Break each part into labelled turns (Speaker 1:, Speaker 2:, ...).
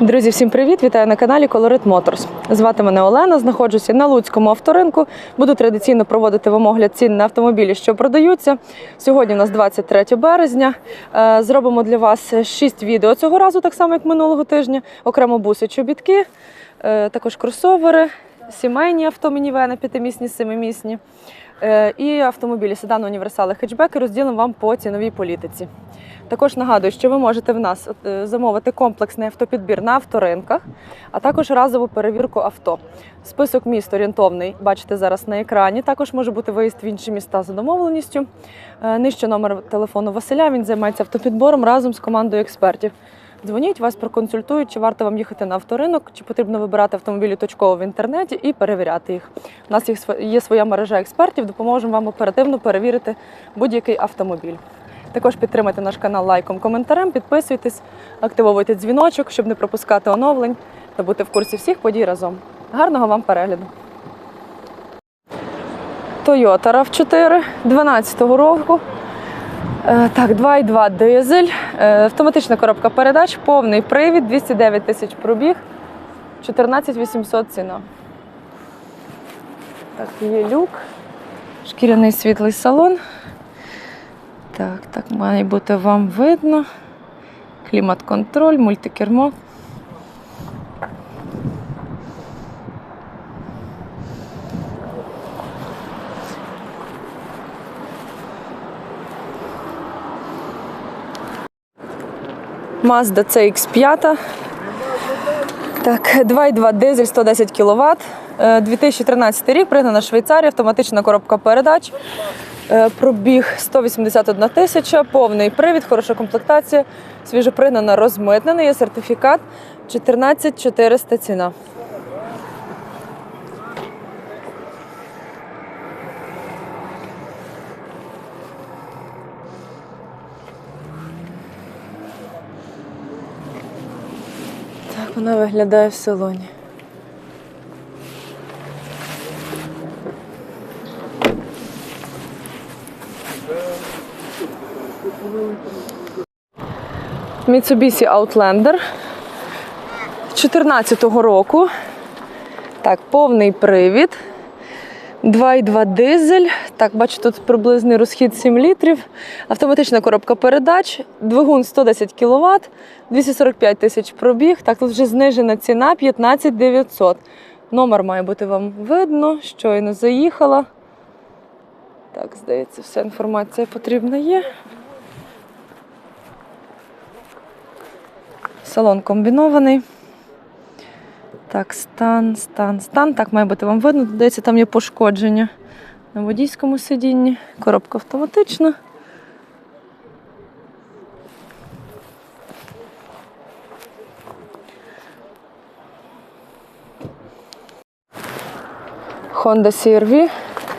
Speaker 1: Друзі, всім привіт! Вітаю на каналі Colorit Motors. Звати мене Олена. Знаходжуся на Луцькому авторинку. Буду традиційно проводити вам огляд цін на автомобілі, що продаються. Сьогодні у нас 23 березня. Е, Зробимо для вас 6 відео цього разу, так само як минулого тижня. Окремо буси, чобітки, е, також кросовери, сімейні авто, мінівени, п'ятимісні, семимісні. Е, І автомобілі седани, універсали, хетчбеки розділимо вам по ціновій політиці. Також нагадую, що ви можете в нас е, замовити комплексний автопідбір на авторинках, а також разову перевірку авто. Список міст орієнтовний бачите зараз на екрані. Також може бути виїзд в інші міста за домовленістю. Е, Нижче номер телефону Василя. Він займається автопідбором разом з командою експертів. Дзвоніть, вас проконсультують, чи варто вам їхати на авторинок, чи потрібно вибирати автомобілі точково в інтернеті і перевіряти їх. У нас є своя мережа експертів, допоможемо вам оперативно перевірити будь-який автомобіль. Також підтримайте наш канал лайком, коментарем, підписуйтесь, активовуйте дзвіночок, щоб не пропускати оновлень та бути в курсі всіх подій разом. Гарного вам перегляду! Toyota RAV4 12-го року. Е, Так, 2,2 дизель, е, автоматична коробка передач, повний привід, 209 тисяч пробіг, 14 800 ціна. Так, є люк, шкіряний світлий салон. Так, так має бути вам видно. Клімат-контроль, мультикермо. Mazda CX5. Так, 2,2 дизель, 110 кВт. 2013 рік, пригнана Швейцарія, автоматична коробка передач. Е, Пробіг 181 тисяча, повний привід, хороша комплектація, свіжопригнана, розмитнена, є сертифікат 14400 ціна. Вона виглядає в салоні. Mitsubishi Outlander 14-го року. Так, повний привід. 2,2 дизель. Так, бачу, тут приблизний розхід 7 літрів. Автоматична коробка передач, двигун 110 кВт, 245 тисяч пробіг. Так, тут вже знижена ціна 15 900. Номер має бути вам видно, щойно заїхала. Так, здається, вся інформація потрібна є. Салон комбінований. Так, стан, стан, стан. Так, має бути вам видно. Здається, там є пошкодження на водійському сидінні. Коробка автоматична. Honda CR-V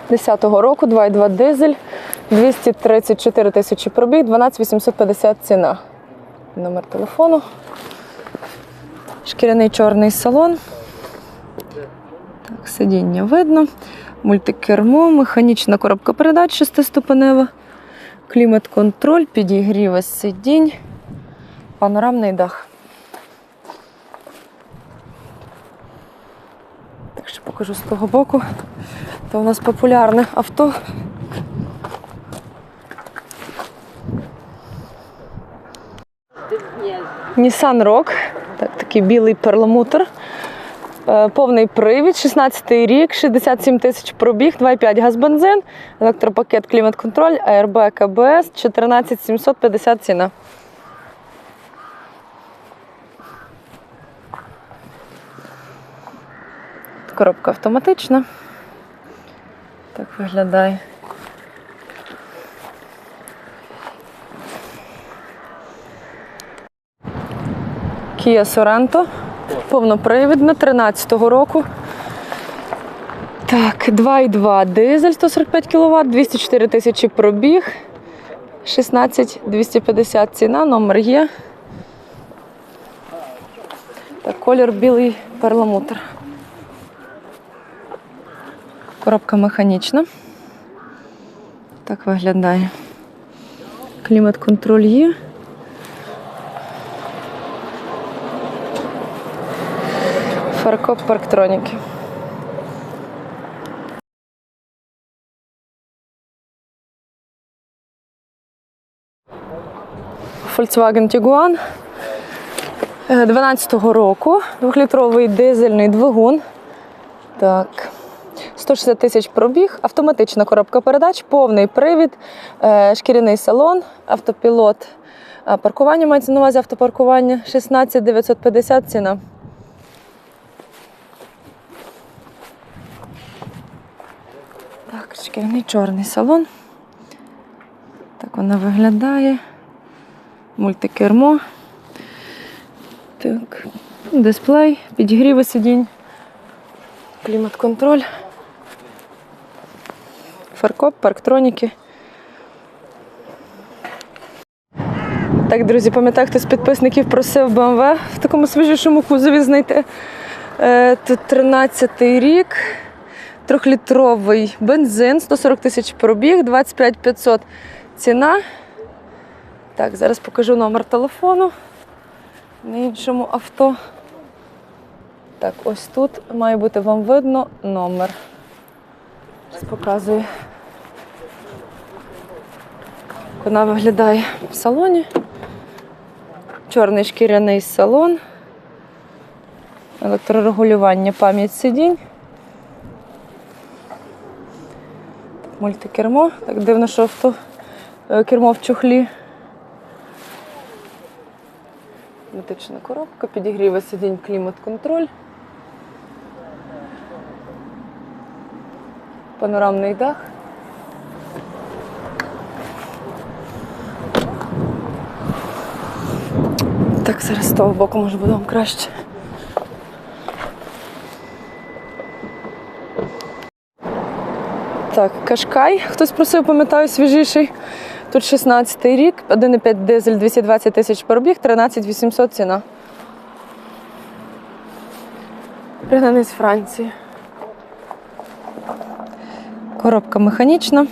Speaker 1: 10-го року, 2,2 дизель, 234 тисячі пробіг, 12 850 ціна. Номер телефону. Шкіряний чорний салон. Так, сидіння видно. Мультикермо, механічна коробка передач шестиступенева, клімат-контроль, підігріва сидінь, панорамний дах. Так що покажу з того боку. Це у нас популярне авто. Nissan Rock, такий білий перламутр. Е, Повний привід, 16 рік, 67 тисяч пробіг, 2,5 газ бензин, електропакет, клімат-контроль, АРБ, КБС, 14 750 ціна. Коробка автоматична. Так виглядає. Kia Sorento, повнопривідна, 13-го року. Так, 2,2 дизель 145 кВт, 204 тисячі пробіг, 16 250 ціна, номер є. Так, колір білий перламутр. Коробка механічна. Так виглядає. Клімат-контроль є. Фаркоп Парктроніки. Volkswagen Tiguan 12-го року. Двохлітровий дизельний двигун. Так. 160 тисяч пробіг, автоматична коробка передач, повний привід, е, шкіряний салон, автопілот. Паркування мається на увазі автопаркування 16 950 ціна. Шкіряний чорний салон. Так вона виглядає. Мультикермо. Так. Дисплей, підігріви сидінь, клімат-контроль. Фаркоп, парктроніки. Так, друзі, пам'ятаю, хтось з підписників просив BMW в такому свіжішому кузові знайти. Е, Тут 13-й рік, трьохлітровий бензин, 140 тисяч пробіг, 25 500 ціна. Так, зараз покажу номер телефону на іншому авто. Так, ось тут має бути вам видно номер. Зараз показую. Вона виглядає в салоні. Чорний шкіряний салон. Електрорегулювання, пам'ять сидінь. Мультикермо. Так дивно, що авто е, кермо в чохлі. Автоматична коробка, підігріва сидінь, клімат-контроль. Панорамний дах. Так, зараз з того боку може буде вам краще. Так, Кашкай. Хтось просив, пам'ятаю, свіжіший. Тут 16 рік, 1,5 дизель, 220 тисяч пробіг, 13 800 ціна. Пригнаний з Франції. Коробка механічна.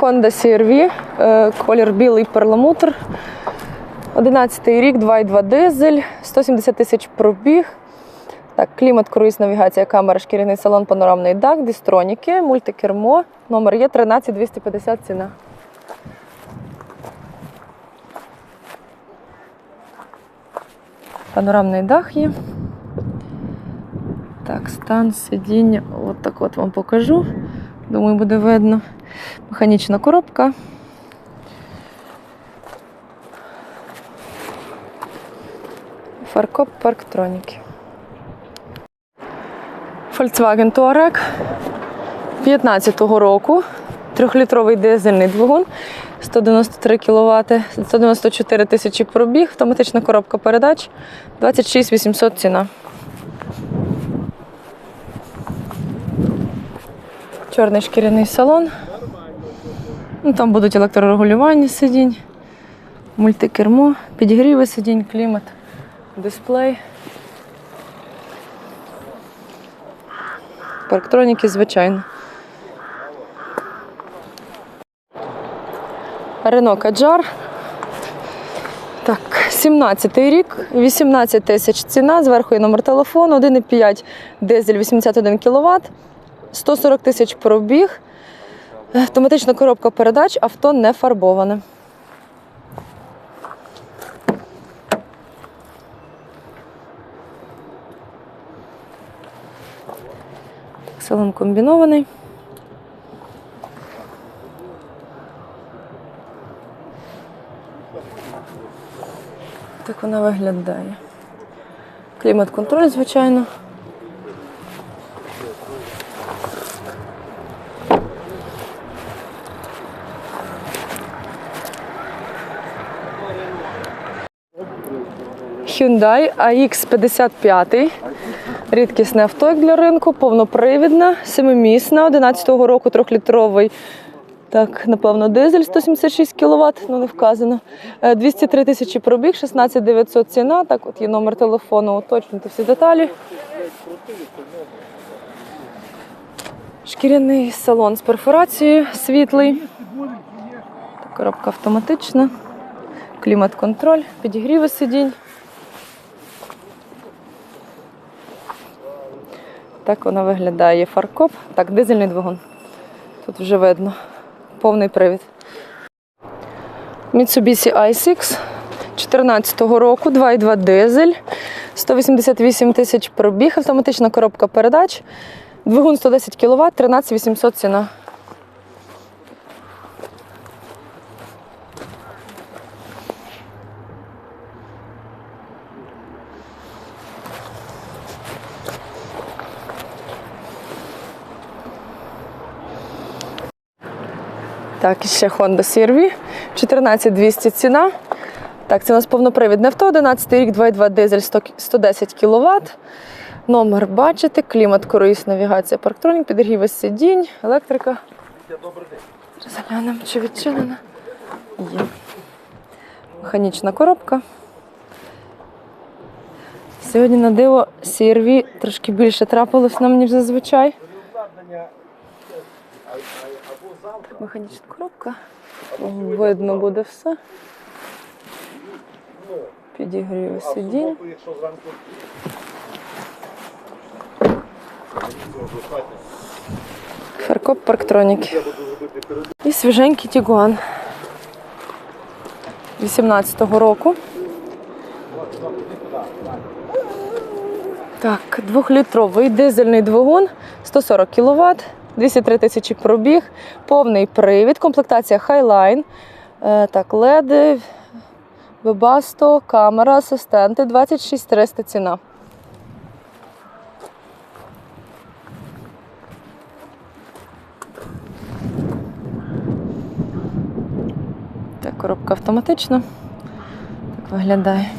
Speaker 1: Honda CR-V, колір білий перламутр. 11 рік, 2,2 дизель, 170 тисяч пробіг. Так, клімат, круїз, навігація, камера, шкіряний салон, панорамний дах, дистроніки, мультикермо. Номер є 13 250 ціна. Панорамний дах є. Так, стан сидіння. От так от вам покажу. Думаю, буде видно. Механічна коробка. Фаркоп парктроніки. Volkswagen Touareg 15-го року. Трьохлітровий дизельний двигун, 193 кВт, 194 тисячі пробіг, автоматична коробка передач, 26 800 ціна. Чорний шкіряний салон. Ну, там будуть електрорегулювання сидінь, мультикермо, підігріви сидінь, клімат, дисплей. Парктроніки, звичайно. Рено Каджар. Так, 17-й рік, 18 тисяч ціна, зверху є номер телефону, 1,5 дизель, 81 кВт, 140 тисяч пробіг, автоматична коробка передач, авто не фарбоване. Салон комбінований. Так вона виглядає. Клімат-контроль, звичайно. Hyundai AX55. Рідкісне авто як для ринку, повнопривідна, семимісна, 11-го року трьохлітровий. Так, напевно, дизель 176 кВт, ну не вказано. Е, 203 тисячі пробіг, 16 900 ціна. Так, от є номер телефону, уточнити всі деталі. Шкіряний салон з перфорацією світлий. Коробка автоматична. Клімат-контроль, підігріви сидінь. Так вона виглядає. Фаркоп. Так, дизельний двигун. Тут вже видно. Повний привід. Mitsubishi i6 14-го року, 2,2 дизель, 188 тисяч пробіг, автоматична коробка передач, двигун 110 кВт, 13 800 ціна. Так, і ще Honda CR-V, 14200 ціна. Так, це у нас повнопривідне авто, 11 рік, 2,2 дизель, 100 110 кВт. Номер бачите, клімат, круїз, навігація, парктронік, підігріви сидінь, електрика. Заглянемо, чи відчинена. Є. Механічна коробка. Сьогодні на диво CR-V трошки більше трапилось нам, ніж зазвичай. Механічна коробка. Видно буде все. Підігріви сидінь. Фаркоп парктроніки. І свіженький Тігуан. 18-го року. Так, двохлітровий дизельний двигун, 140 кВт, 203 тисячі пробіг, повний привід, комплектація Highline. Е, Так, леди, Webasto, камера, асистенти, 26 300 ціна. Так, коробка автоматична. Так виглядає.